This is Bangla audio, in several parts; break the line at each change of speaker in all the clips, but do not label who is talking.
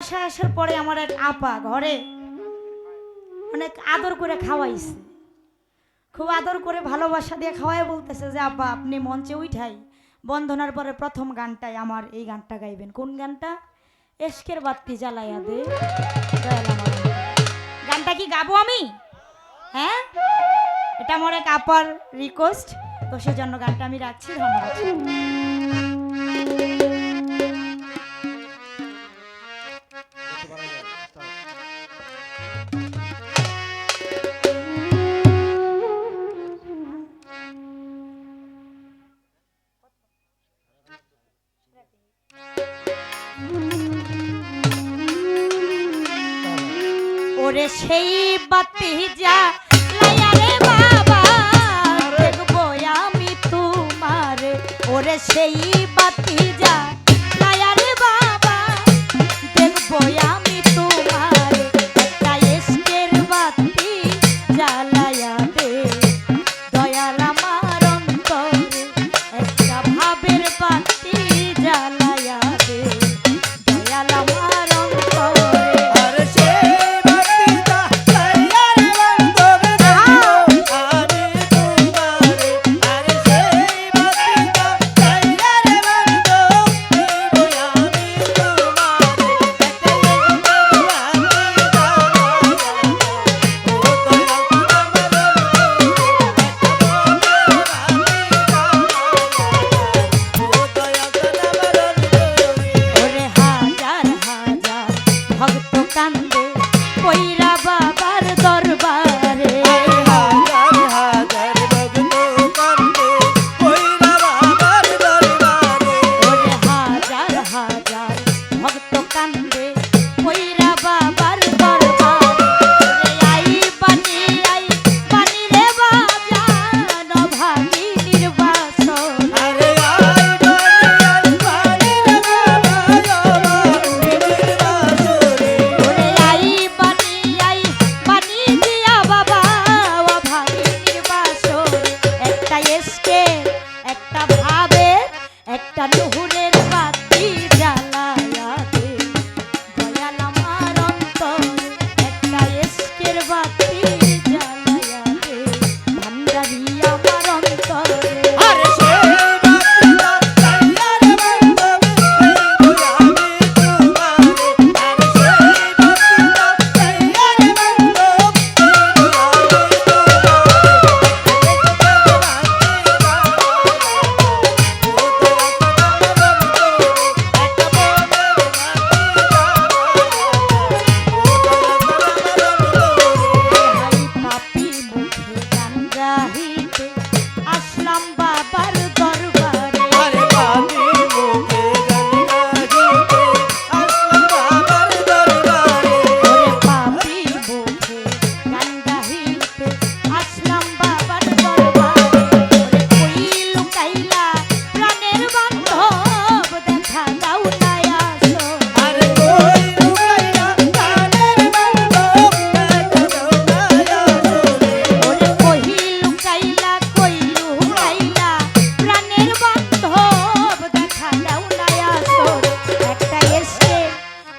আসা আসার পরে আমার এক আপা ঘরে অনেক আদর করে খাওয়াইছে। খুব আদর করে ভালোবাসা দিয়ে খাওয়াই বলতেছে যে, আপা, আপনি মঞ্চে উঠাই বন্ধনার পরে প্রথম গানটাই আমার এই গানটা গাইবেন। কোন গানটা? এসকের বাত্তি জ্বালাইয়া দে গানটা কি গাবো আমি? হ্যাঁ? এটা আমার এক আপার রিকোয়েস্ট তো সেজন্য গানটা আমি রাখছি, ধন্যবাদ। ওরে সেই বাতি যা লায়ারে বাবা দেখব আমি তোমারে। ওরে সেই বাতি যা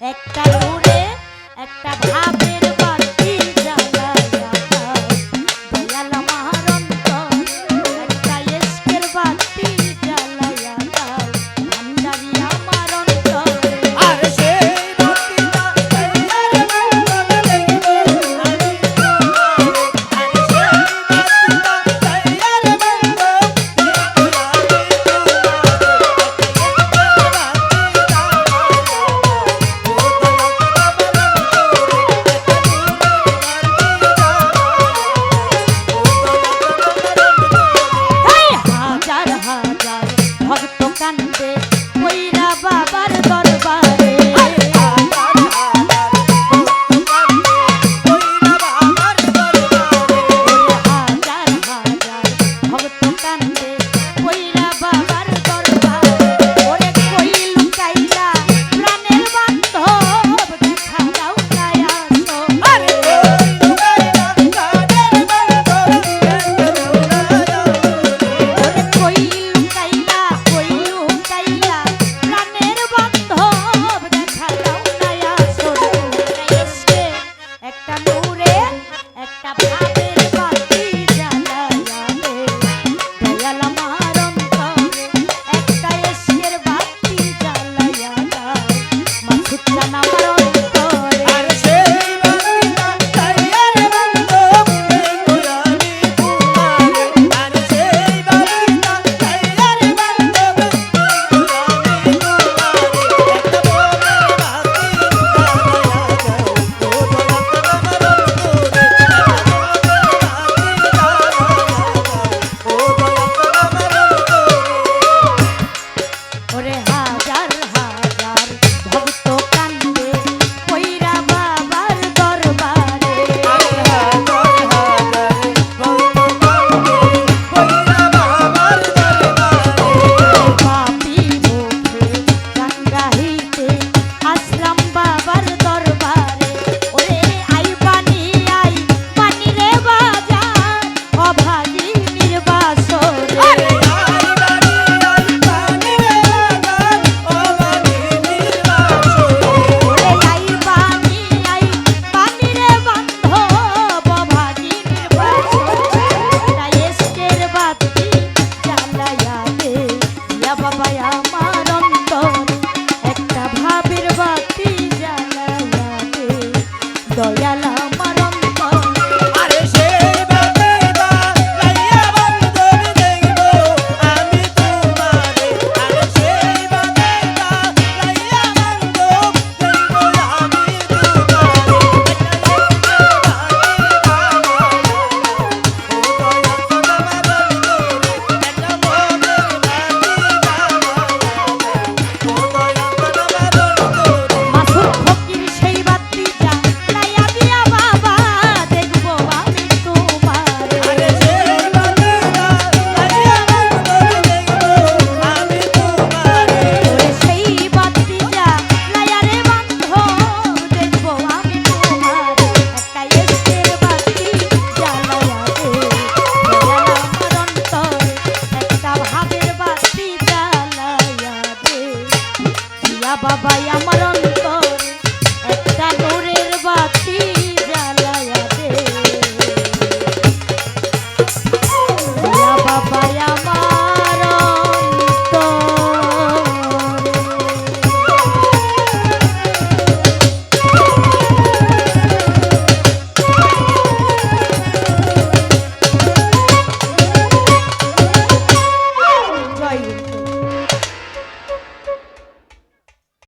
একটা উড়ে একটা বাবা malandro.